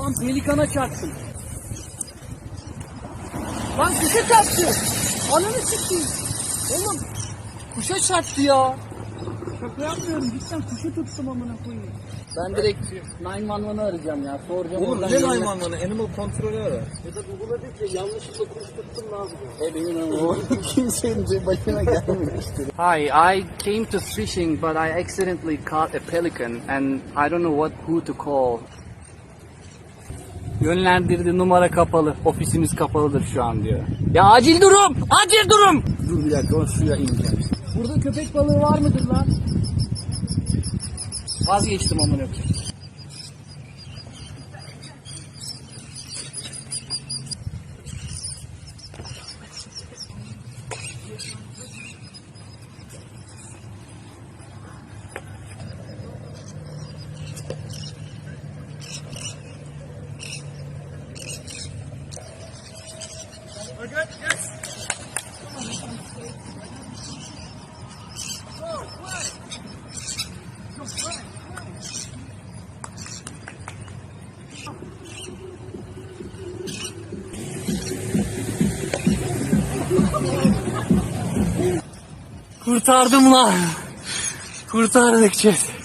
Lan pelikana çarptım. Lan kuşa çarptı. Ananı sikeyim. Oğlum kuşa çarptı ya. Şaka yapmıyorum. Cidden kuşu tuttum amına koyayım. Ben direkt 911'ı arayacağım ya. Soracağım Oğlum oradan ne yerine- hayvanlarını? Animal kontrolü ara. Ya da Google'a de ki yanlışlıkla kuş tuttum lazım. E benim o kimsenin başına gelmemiştir. Hi, I came to fishing but I accidentally caught a pelican and I don't know what who to call. Yönlendirdi numara kapalı. Ofisimiz kapalıdır şu an diyor. Ya acil durum! Acil durum! Dur bir dakika o suya ineceğim. Burada köpek balığı var mıdır lan? Vazgeçtim amına koyayım. Kurtardım lan. Kurtardık Chat.